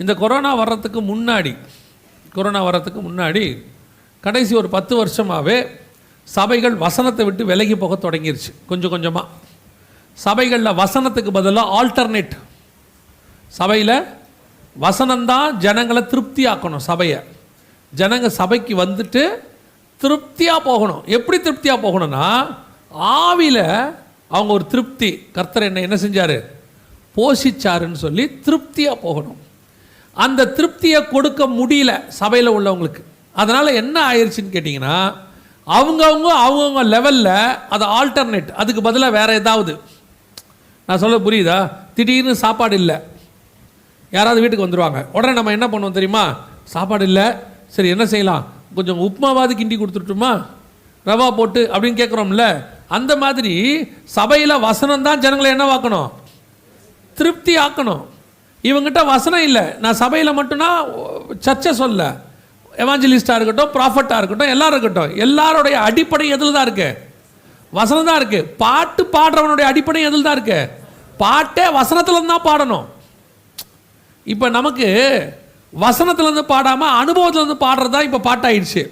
இந்த கொரோனா வர்றதுக்கு முன்னாடி கொரோனா வர்றதுக்கு முன்னாடி கடைசி ஒரு பத்து வருஷமாகவே சபைகள் வசனத்தை விட்டு விலகி போக தொடங்கிருச்சு கொஞ்சம் கொஞ்சமாக சபைகளில் வசனத்துக்கு பதிலாக ஆல்டர்னேட் சபையில் வசனம்தான் ஜனங்களை திருப்தி ஆக்கணும் சபையை. ஜனங்க சபைக்கு வந்துட்டு திருப்தியாக போகணும். எப்படி திருப்தியாக போகணும்னா ஆவியில் அவங்க ஒரு திருப்தி. கர்த்தர் என்ன என்ன செஞ்சார்? போஷிச்சாருன்னு சொல்லி திருப்தியாக போகணும். அந்த திருப்தியை கொடுக்க முடியல சபையில் உள்ளவங்களுக்கு. அதனால் என்ன ஆயிடுச்சுன்னு கேட்டிங்கன்னா அவங்கவுங்க அவங்கவுங்க லெவலில் அது ஆல்டர்னேட் அதுக்கு பதிலாக வேறு ஏதாவது. நான் சொல்ல புரியுதா? திடீர்னு சாப்பாடு இல்லை. யாராவது வீட்டுக்கு வந்துடுவாங்க உடனே நம்ம என்ன பண்ணுவோம் தெரியுமா? சாப்பாடு இல்லை. சரி என்ன செய்யலாம்? கொஞ்சம் உப்புமாவாவது கிண்டி கொடுத்துட்டுமா? ரவா போட்டு அப்படின்னு கேட்குறோம்ல அந்த மாதிரி சபையில் வசனம் தான் ஜனங்களை என்னவாக்கணும் திருப்தி ஆக்கணும். இவங்கிட்ட வசனம் இல்லை. நான் சபையில் மட்டும்னா சர்ச்சை சொல்ல. எவாஞ்சலிஸ்டாக இருக்கட்டும் ப்ராஃபட்டாக இருக்கட்டும் எல்லாரும் இருக்கட்டும். எல்லாருடைய அடிப்படை எதில் தான் இருக்கு? வசனம் தான் இருக்கு. பாட்டு பாடுறவனுடைய அடிப்படை எதில் தான் இருக்கு? பாட்டே வசனத்துலேருந்து தான் பாடணும். இப்போ நமக்கு வசனத்துலேருந்து பாடாமல் அனுபவத்துலேருந்து பாடுறது தான் இப்போ பாட்டாயிடுச்சு.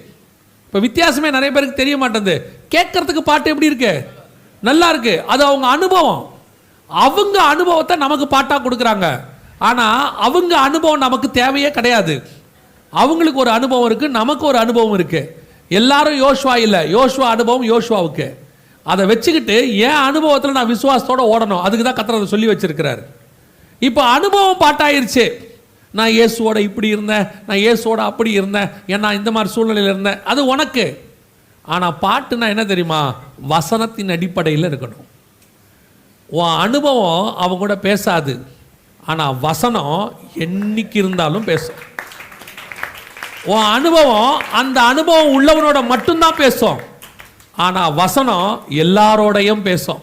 இப்போ வித்தியாசமே நிறைய பேருக்கு தெரிய மாட்டேங்குது. கேட்கறதுக்கு பாட்டு எப்படி இருக்கு? நல்லா இருக்கு. அது அவங்க அனுபவம். அவங்க அனுபவத்தை நமக்கு பாட்டாக கொடுக்குறாங்க. ஆனால் அவங்க அனுபவம் நமக்கு தேவையே கிடையாது. அவங்களுக்கு ஒரு அனுபவம் இருக்குது நமக்கு ஒரு அனுபவம் இருக்குது எல்லாரும் யோஷ்வா இல்லை. யோஷ்வா அனுபவம் யோஷ்வாவுக்கு அதை வச்சுக்கிட்டு என் அனுபவத்தில் நான் விசுவாசத்தோடு ஓடணும். அதுக்கு தான் கத்திரத்தை சொல்லி வச்சிருக்கிறாரு. இப்போ அனுபவம் பாட்டாயிருச்சு. நான் இயேசுவோட இப்படி இருந்தேன் நான் இயேசுவோட அப்படி இருந்தேன் ஏன்னா இந்த மாதிரி சூழ்நிலையில் இருந்தேன்? அது உனக்கு. ஆனால் பாட்டுனா என்ன தெரியுமா? வசனத்தின் அடிப்படையில் இருக்கணும். உன் அனுபவம் அவங்க கூட பேசாது. ஆனால் வசனம் என்னைக்கு இருந்தாலும் பேசும். உன் அனுபவம் அந்த அனுபவம் உள்ளவனோட மட்டும்தான் பேசும். ஆனால் வசனம் எல்லாரோடையும் பேசும்.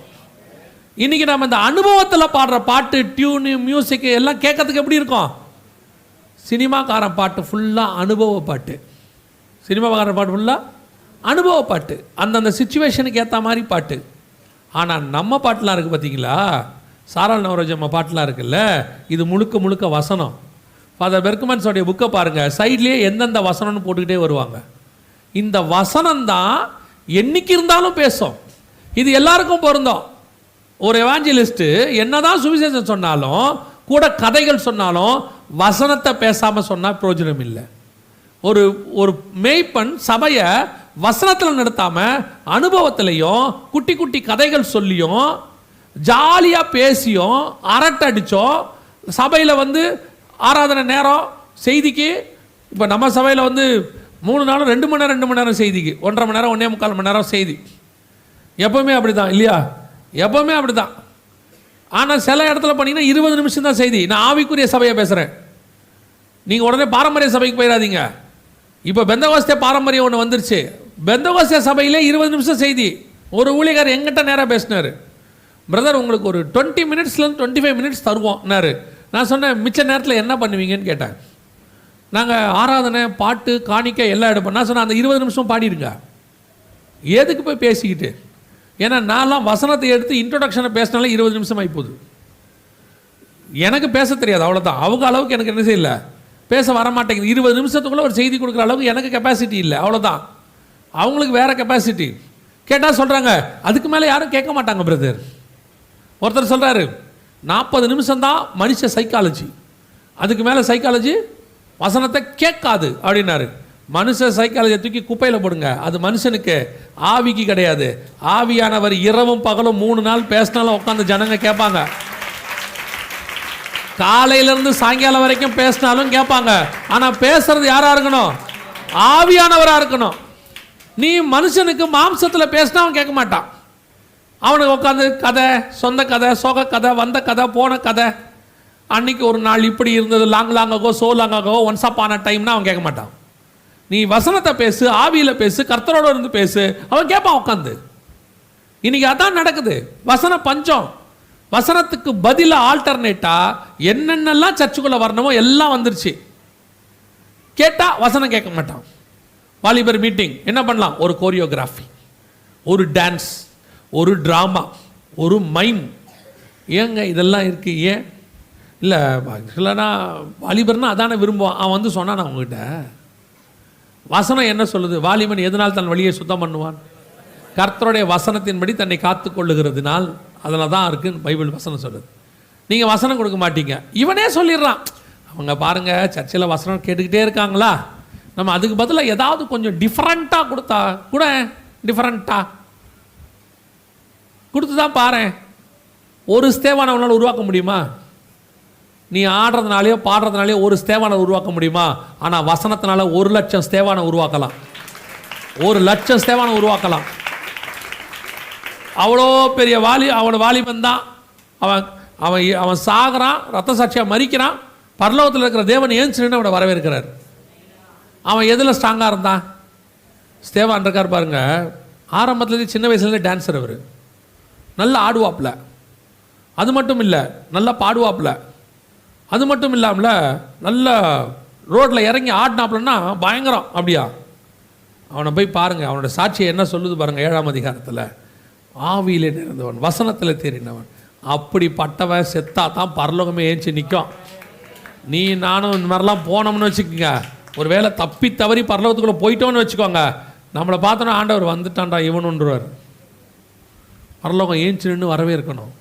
இன்னைக்கு நம்ம இந்த அனுபவத்தில் பாடுற பாட்டு டியூனு மியூசிக்கு எல்லாம் கேட்கறதுக்கு எப்படி இருக்கும்? சினிமாக்காரன் பாட்டு ஃபுல்லாக அனுபவ பாட்டு. சினிமாக்காரன் பாட்டு ஃபுல்லாக அனுபவ பாட்டு. அந்தந்த சுச்சுவேஷனுக்கு ஏற்ற மாதிரி பாட்டு. ஆனால் நம்ம பாட்டெலாம் இருக்குது பார்த்தீங்களா சாரல் நவரோஜம்மா பாட்டெலாம் இருக்குல்ல? இது முழுக்க முழுக்க வசனம். ஃபாதர் பெர்குமன்ஸோடைய புக்கை பாருங்கள் சைட்லேயே எந்தெந்த வசனம்னு போட்டுக்கிட்டே வருவாங்க. இந்த வசனம் தான் என்னைக்கு இருந்தாலும் பேசும். இது எல்லாருக்கும் பொருந்தோம். ஒரு எவாஞ்சலிஸ்ட்டு என்னதான் சுவிசேஷம் சொன்னாலும் கூட கதைகள் சொன்னாலும் வசனத்தை பேசாமல் சொன்னால் பிரயோஜனம் இல்லை. ஒரு ஒரு மேய்ப்பன் சபையை வசனத்தில் நடத்தாமல் அனுபவத்திலையும் குட்டி குட்டி கதைகள் சொல்லியும் ஜாலியாக பேசியும் அரட்டை அடித்தோம் சபையில் வந்து ஆராதனை நேரம் செய்திக்கு. இப்போ நம்ம சபையில் வந்து மூணு நாளும் ரெண்டு மணி நேரம் ரெண்டு மணி நேரம் செய்திக்கு. ஒன்றரை மணி நேரம் ஒன்றே முக்கால் மணி நேரம் செய்தி. எப்பவுமே அப்படி தான் இல்லையா? எப்பவுமே அப்படி தான் ஆனால் சில இடத்துல பண்ணீங்கன்னா இருபது நிமிஷம் தான் செய்தி. நான் ஆவிக்குரிய சபையை பேசுகிறேன் நீங்கள் உடனே பாரம்பரிய சபைக்கு போயிடாதீங்க. இப்போ பெந்தகோஸ்தே பாரம்பரியம் ஒன்று வந்துருச்சு. பெந்தகோஸ்தே சபையிலே இருபது நிமிஷம் செய்தி. ஒரு ஊழியக்காரர் எங்கிட்ட நேராக பேசினார். பிரதர் உங்களுக்கு ஒரு டுவெண்ட்டி மினிட்ஸ்லேருந்து டுவெண்ட்டி ஃபைவ் மினிட்ஸ் தருவோம்னாரு நான் சொன்னேன் மிச்ச நேரத்தில் என்ன பண்ணுவீங்கன்னு கேட்டேன். நாங்கள் ஆராதனை பாட்டு காணிக்கை எல்லாம் எடுப்போம். நான் சொன்னேன் அந்த இருபது நிமிஷம் பாடிடுங்க. எதுக்கு போய் பேசிக்கிட்டு? ஏன்னா நான்லாம் வசனத்தை எடுத்து இன்ட்ரொடக்ஷனை பேசினாலே இருபது நிமிஷம் ஆகிப்போகுது எனக்கு பேச தெரியாது அவ்வளோதான் அவங்க அளவுக்கு எனக்கு என்ன செய்யல? பேச வர மாட்டேங்குது. இருபது நிமிஷத்துக்குள்ளே ஒரு செய்தி கொடுக்குற அளவுக்கு எனக்கு கெப்பாசிட்டி இல்லை அவ்வளோதான் அவங்களுக்கு வேறு கெப்பாசிட்டி கேட்டால் சொல்கிறாங்க அதுக்கு மேலே யாரும் கேட்க மாட்டாங்க பிரதர் ஒருத்தர் சொல்கிறாரு நாற்பது நிமிஷம் தான் மனுஷ சைக்காலஜி அதுக்கு மேலே சைக்காலஜி வசனத்தை கேட்காது அப்படின்னாரு. மனுஷ சைக்காலஜியை தூக்கி குப்பையில் போடுங்க. அது மனுஷனுக்கு ஆவிக்கு கிடையாது. ஆவியானவர் இரவும் பகலும் மூணு நாள் பேசினாலும் உட்காந்து ஜனங்க கேட்பாங்க. காலையிலேருந்து சாயங்காலம் வரைக்கும் பேசினாலும் கேட்பாங்க. ஆனால் பேசுறது யாராக இருக்கணும்? ஆவியானவராக இருக்கணும். நீ மனுஷனுக்கு மாம்சத்தில் பேசினா அவன் கேட்க மாட்டான். அவனுக்கு உட்காந்து கதை சொந்த கதை சோக கதை வந்த கதை போன கதை. அன்னைக்கு ஒரு நாள் இப்படி இருந்தது. Long long ago so long ago once up ஆன டைம்னா அவன் கேட்க மாட்டான். நீ வசனத்தை பேசு ஆவியில் பேசு கர்த்தரோட இருந்து பேசு. அவன் கேட்பான் உட்காந்து இன்னைக்கு அதான் நடக்குது. வசன பஞ்சம். வசனத்துக்கு பதில ஆல்டர்னேட்டா என்னென்னலாம் சர்ச்சுக்குள்ள வரணுமோ எல்லாம் வந்துருச்சு. கேட்டா வசனம் கேட்க மாட்டான். வாலிபர் மீட்டிங் என்ன பண்ணலாம்? ஒரு கோரியோகிராஃபி ஒரு டான்ஸ் ஒரு ட்ராமா ஒரு மைம் ஏங்க இதெல்லாம் இருக்குது ஏன்? இல்லை ஆக்சுவலானா வாலிபர்னா அதானே விரும்புவான். அவன் வந்து சொன்னான் உங்ககிட்ட. வசனம் என்ன சொல்லுது? வாலிபன் எதனால் தன் வழியை சுத்தம் பண்ணுவான்? கர்த்தருடைய வசனத்தின்படி தன்னை காத்து கொள்ளுகிறதுனால் அதில் தான் இருக்குன்னு பைபிள் வசனம் சொல்லுது நீங்கள் வசனம் கொடுக்க மாட்டீங்க. இவனே சொல்லிடுறான். அவங்க பாருங்க சர்ச்சில் வசனம் கேட்டுக்கிட்டே இருக்காங்களா? நம்ம அதுக்கு பதிலாக ஏதாவது கொஞ்சம் டிஃப்ரெண்ட்டாக கொடுத்தா கூட டிஃப்ரெண்ட்டாக கொடுத்து தான் பாரேன் ஒரு ஸ்தேவானை உன்னால் உருவாக்க முடியுமா? நீ ஆடுறதுனாலையோ பாடுறதுனாலையோ ஒரு ஸ்தேவானை உருவாக்க முடியுமா? ஆனால் வசனத்தினால ஒரு லட்சம் ஸ்தேவானை உருவாக்கலாம். ஒரு லட்சம் ஸ்தேவானை உருவாக்கலாம். அவ்வளோ பெரிய வாலி அவன் வாலிபன் தான். அவன் அவன் அவன் சாகிறான் ரத்த சாட்சியாக மறிக்கிறான் பரலோகத்தில் இருக்கிற தேவன் ஏன் அவனை வரவேற்கிறார். அவன் எதில் ஸ்ட்ராங்காக இருந்தான்? ஸ்தேவான் இருக்கார் பாருங்க. ஆரம்பத்துலேருந்து சின்ன வயசுலேருந்து டான்ஸர் அவர். நல்லா ஆடுவாப்புல. அது மட்டும் இல்லை நல்லா பாடுவாப்புல. அது மட்டும் இல்லாமல் நல்ல ரோட்டில் இறங்கி ஆடினாப்புலன்னா பயங்கரம் அப்படியா? அவனை போய் பாருங்கள் அவனோட சாட்சியை என்ன சொல்லுது பாருங்கள் ஏழாம் அதிகாரத்தில். ஆவியிலே நிறைந்தவன் வசனத்தில் தெரிந்தவன் அப்படிப்பட்டவன் செத்தா தான் பரலோகமே ஏஞ்சி நிற்கும் நீ நானும் இந்த மாதிரிலாம் போனோம்னு வச்சுக்கோங்க. ஒரு வேளை தப்பி தவறி பரலோகத்துக்குள்ளே போயிட்டோம்னு வச்சுக்கோங்க. நம்மளை பார்த்தோன்னா ஆண்டவர் வந்துட்டான்டா இவனுன்றவர் பரலோகம் ஏஞ்சி நின்று வரவே இருக்கணும்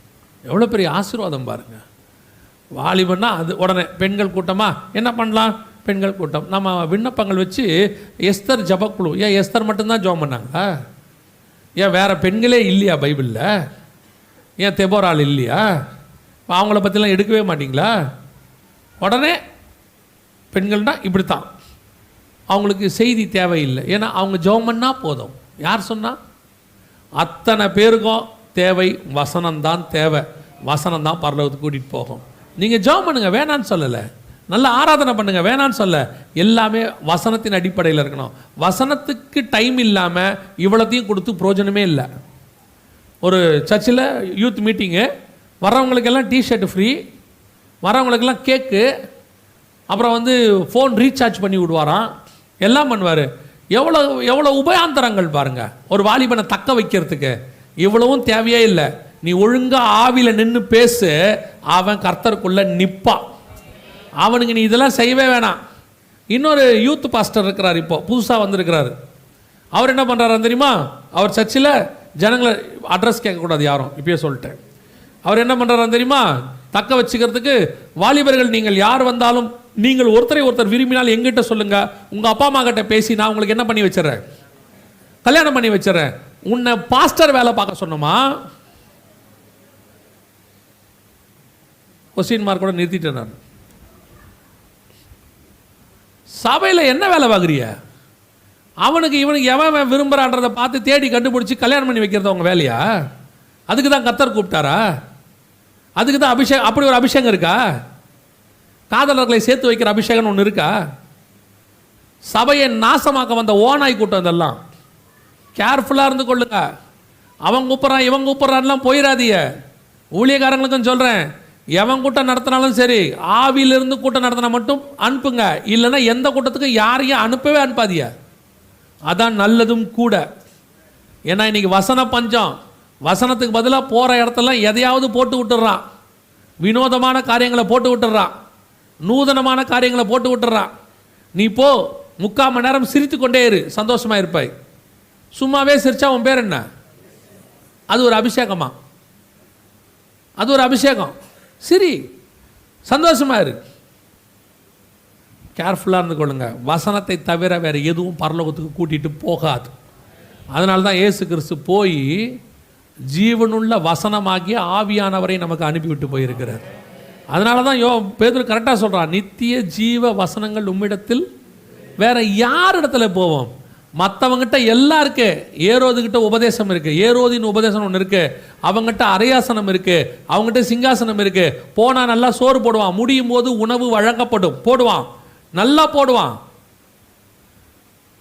எவ்வளோ பெரிய ஆசீர்வாதம் பாருங்கள் வாலிபன்னா அது உடனே பெண்கள் கூட்டமாக என்ன பண்ணலாம்? பெண்கள் கூட்டம். நம்ம விண்ணப்பங்கள் வச்சு எஸ்தர் ஜபக்குழு. ஏன் எஸ்தர் மட்டும்தான் ஜோம் பண்ணாங்களா ஏன் வேற பெண்களே இல்லையா பைபிளில்? ஏன் தெபோரால் இல்லையா? அவங்கள பற்றிலாம் எடுக்கவே மாட்டிங்களா? உடனே பெண்கள்னால் இப்படி தான் அவங்களுக்கு செய்தி தேவையில்லை. ஏன்னா அவங்க ஜெபம் பண்ணா போதும். யார் சொன்னால் அத்தனை பேருக்கும் தேவை வசனம்தான் தேவை. வசனம் தான் பரலோகத்துக்கு கூட்டிகிட்டு போகும். நீங்கள் ஜெபம் பண்ணுங்கள் வேணான்னு சொல்லலை. நல்லா ஆராதனை பண்ணுங்கள் வேணான்னு சொல்ல. எல்லாமே வசனத்தின் அடிப்படையில் இருக்கணும். வசனத்துக்கு டைம் இல்லாமல் இவ்வளோத்தையும் கொடுத்து பிரயோஜனமே இல்லை. ஒரு சர்ச்சில் யூத் மீட்டிங்கு வர்றவங்களுக்கெல்லாம் டிஷர்ட் ஃப்ரீ வரவங்களுக்கெல்லாம் கேக்கு அப்புறம் வந்து ஃபோன் ரீசார்ஜ் பண்ணி விடுவாராம். எல்லாம் பண்ணுவார். எவ்வளோ எவ்வளோ உபயாந்தரங்கள் பாருங்கள் ஒரு வாலிபனை தக்க வைக்கிறதுக்கு. இவ்வளவும் தேவையே இல்லை. நீ ஒழுங்காக ஆவியில் நின்று பேசு அவன் கர்த்தருக்குள்ளே நிற்பான் அவனுக்கு நீ இதெல்லாம் செய்யவே வேணாம். இன்னொரு யூத் பாஸ்டர் இருக்கிறார் இப்போ புதுசாக வந்திருக்கிறாரு. அவர் என்ன பண்ணுறாரு தெரியுமா? அவர் சர்ச்சில் ஜனங்களை அட்ரஸ் கேட்கக்கூடாது யாரும் இப்பயே சொல்லிட்டேன். அவர் என்ன பண்ணுறாரு தெரியுமா? தக்க வச்சுக்கிறதுக்கு வாலிபர்கள் நீங்கள் யார் வந்தாலும் நீங்கள் ஒருத்தரை ஒருத்தர் விரும்பினால் எங்கிட்ட சொல்லுங்கள் உங்கள் அப்பா அம்மா கிட்ட பேசி நான் உங்களுக்கு என்ன பண்ணி வச்சிடறேன்? கல்யாணம் பண்ணி வச்சிடறேன். உன்னை பாஸ்டர் வேலை பார்க்க சொன்னோமா? கொஸ்டின் மார்க் கூட நிறுத்திட்டேன் நான். சபையில் என்ன வேலை பார்க்குறிய அவனுக்கு இவனுக்கு எவன் விரும்புகிறான்றதை பார்த்து தேடி கண்டுபிடிச்சி கல்யாணம் பண்ணி வைக்கிறது அவங்க வேலையா? அதுக்கு தான் கத்தர் கூப்பிட்டாரா? அதுக்கு தான் அபிஷேகம் அப்படி ஒரு அபிஷேகம் இருக்கா? காதலர்களை சேர்த்து வைக்கிற அபிஷேகம் ஒன்று இருக்கா? சபையை நாசமாக்க வந்த ஓனாய் கூட்டம் இதெல்லாம். கேர்ஃபுல்லாக இருந்து கொள்ளுங்க. அவன் கூப்பிட்றான் இவன் கூப்பிட்றான்லாம் போயிடாதீங்க ஊழியக்காரங்களுக்கும் சொல்கிறேன் எவன் கூட்டம் நடத்தினாலும் சரி ஆவியிலிருந்து கூட்டம் நடத்தினா மட்டும் அனுப்புங்க. இல்லைன்னா எந்த கூட்டத்துக்கும் யாரையும் அனுப்பவே அனுப்பாதிய அதான் நல்லதும் கூட. ஏன்னா இன்னைக்கு வசன பஞ்சம். வசனத்துக்கு பதிலாக போகிற இடத்தெல்லாம் எதையாவது போட்டு விட்டுறான். வினோதமான காரியங்களை போட்டு விட்டுறான். நூதனமான காரியங்களை போட்டு விட்டுறான். நீ போ முக்கால் மணி நேரம் சிரித்து கொண்டே இரு. சந்தோஷமாக இருப்பாய். சும்மாவே சிரிச்சா உன் பேர் என்ன? அது ஒரு அபிஷேகமா? அது ஒரு அபிஷேகம். சரி. சந்தோஷமாக இரு. கேர்ஃபுல்லாக இருந்து கொள்ளுங்க வசனத்தை தவிர வேறு எதுவும் பரலோகத்துக்கு கூட்டிகிட்டு போகாது. அதனால தான் ஏசு கிறிஸ்து போய் ஜீவனுள்ள வசனமாகிய ஆவியானவரை நமக்கு அனுப்பிவிட்டு போயிருக்கிறார். அதனால தான் யோ பேதர் கரெக்டாக சொல்கிறான் நித்திய ஜீவ வசனங்கள் உம்மிடத்தில் வேறு யார் இடத்துல போவோம்? மற்றவங்கிட்ட எல்லாம் இருக்கு. ஏரோதுகிட்ட உபதேசம் இருக்கு. ஏரோதின் உபதேசம் ஒன்று இருக்கு. அவங்ககிட்ட அரையாசனம் இருக்கு. அவங்ககிட்ட சிங்காசனம் இருக்கு. போனா நல்லா சோறு போடுவான். முடியும் போது உணவு வழங்கப்படும். போடுவான். நல்லா போடுவான்.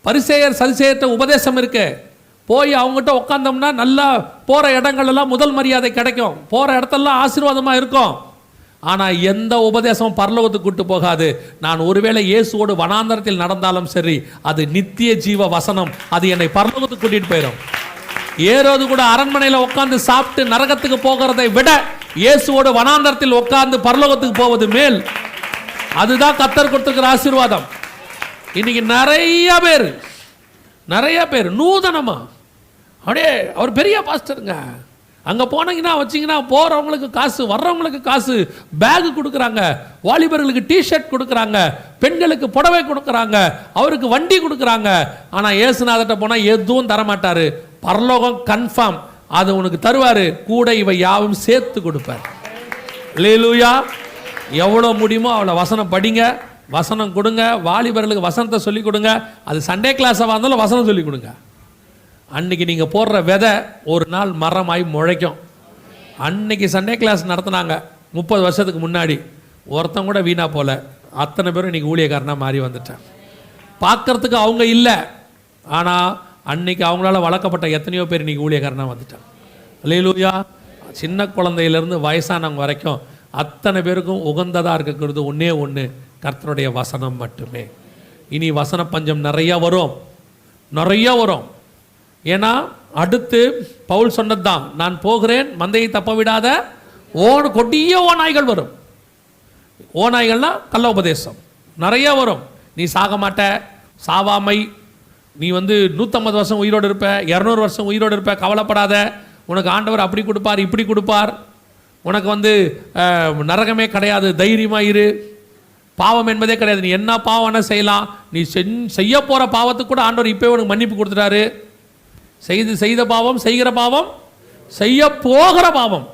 பரிசேயர் சரிசேயர்கிட்ட உபதேசம் இருக்கு. போய் அவங்ககிட்ட உட்காந்தோம்னா நல்லா போற இடங்கள்லாம் முதல் மரியாதை கிடைக்கும். போற இடத்தெல்லாம் ஆசீர்வாதமா இருக்கும். ஆனால் எந்த உபதேசமும் பரலோகத்துக்கு கூட்டு போகாது. நான் ஒருவேளை இயேசுவோடு வனாந்தரத்தில் நடந்தாலும் சரி அது நித்திய ஜீவ வசனம். அது என்னை பரலோகத்துக்கு கூட்டிகிட்டு போயிடும் ஏறோது கூட அரண்மனையில் உட்காந்து சாப்பிட்டு நரகத்துக்கு போகிறதை விட இயேசுவோடு வனாந்தரத்தில் உட்காந்து பரலோகத்துக்கு போவது மேல். அதுதான் கத்தர் கொடுத்துருக்கிற ஆசீர்வாதம். இன்னைக்கு நிறைய பேர் நிறைய பேர் நூதனமா. அப்படியே அவர் பெரிய பாஸ்டருங்க. அங்கே போனீங்கன்னா வச்சிங்கன்னா போகிறவங்களுக்கு காசு வர்றவங்களுக்கு காசு பேகு கொடுக்குறாங்க. வாலிபர்களுக்கு டிஷர்ட் கொடுக்குறாங்க. பெண்களுக்கு புடவை கொடுக்குறாங்க. அவருக்கு வண்டி கொடுக்குறாங்க. ஆனால் ஏசுநாதர்கிட்ட போனால் எதுவும் தரமாட்டார். பரலோகம் கன்ஃபார்ம் அது உனக்கு தருவார். கூட இவை யாவும் சேர்த்து கொடுப்பார். லேலூயா எவ்வளோ முடியுமோ அவ்வளோ வசனம் படிங்க. வசனம் கொடுங்க. வாலிபர்களுக்கு வசனத்தை சொல்லிக் கொடுங்க. அது சண்டே கிளாஸாக இருந்தாலும் வசனம் சொல்லிக் கொடுங்க. அன்னைக்கு நீங்கள் போடுற விதை ஒரு நாள் மரமாய் முளைக்கும். அன்னைக்கு சண்டே கிளாஸ் நடத்துனாங்க. முப்பது வருஷத்துக்கு முன்னாடி. ஒருத்தன் கூட வீணாக போல. அத்தனை பேரும் இன்றைக்கி ஊழியக்காரனாக மாறி வந்துட்டேன். பார்க்கறதுக்கு அவங்க இல்லை. ஆனால் அன்னைக்கு அவங்களால வளர்க்கப்பட்ட எத்தனையோ பேர் இன்றைக்கி ஊழியக்காரனாக வந்துட்டாங்க. இல்லையிலூயா சின்ன குழந்தையிலேருந்து வயசானவங்க வரைக்கும் அத்தனை பேருக்கும் உகந்ததாக இருக்கிறது ஒன்றே ஒன்று கர்த்தருடைய வசனம் மட்டுமே. இனி வசன பஞ்சம் நிறையா வரும். நிறையா வரும். ஏன்னா அடுத்து பவுல் சொன்னது தான் நான் போகிறேன் மந்தையை தப்ப விடாத ஓன் கொடிய ஓநாய்கள் வரும். ஓநாய்கள்னா கள்ள உபதேசம் நிறைய வரும். நீ சாக மாட்ட சாவாமை. நீ வந்து நூற்றம்பது வருஷம் உயிரோடு இருப்ப இரநூறு வருஷம் உயிரோடு இருப்ப கவலைப்படாத. உனக்கு ஆண்டவர் அப்படி கொடுப்பார் இப்படி கொடுப்பார். உனக்கு வந்து நரகமே கிடையாது தைரியமாக இரு. பாவம் என்பதே கிடையாது. நீ என்ன பாவம் செய்யலாம். நீ செஞ்- செய்ய போகிற பாவத்துக்கு கூட ஆண்டவர் இப்போ உனக்கு மன்னிப்பு கொடுத்துட்டாரு. செய்து செய்த பாவம் செய்கிற பாவம் செய்ய போகிற பாவம்.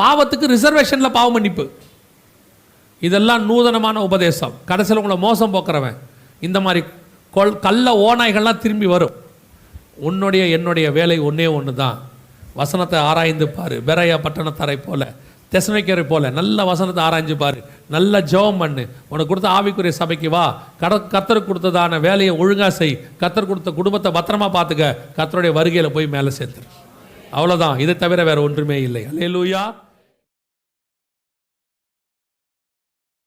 பாவத்துக்கு ரிசர்வேஷனில் பாவ மன்னிப்பு. இதெல்லாம் நூதனமான உபதேசம். கடைசியில் உங்களை மோசம் போக்குறவன். இந்த மாதிரி கொல் கள்ள ஓநாய்கள்லாம் திரும்பி வரும். உன்னுடைய என்னுடைய வேலை ஒன்றே ஒன்று தான் வசனத்தை ஆராய்ந்து பாரு. பெரையா பட்டணத்தாரை போல. தெசனைக்கரை போல நல்ல வசனத்தை ஆராய்ஞ்சு பாரு. நல்ல ஜெபம் பண்ணு. உனக்கு கொடுத்த ஆவிக்குரிய சபைக்கு வா. கட கத்தர் கொடுத்ததான வேலையை ஒழுங்காக செய். கத்தர் கொடுத்த குடும்பத்தை பத்திரமா பார்த்துக்க. கத்தருடைய வருகையில் போய் மேலே சேர்த்துரு. அவ்வளோதான் இதை தவிர வேறு ஒன்றுமே இல்லை. அல்லேலூயா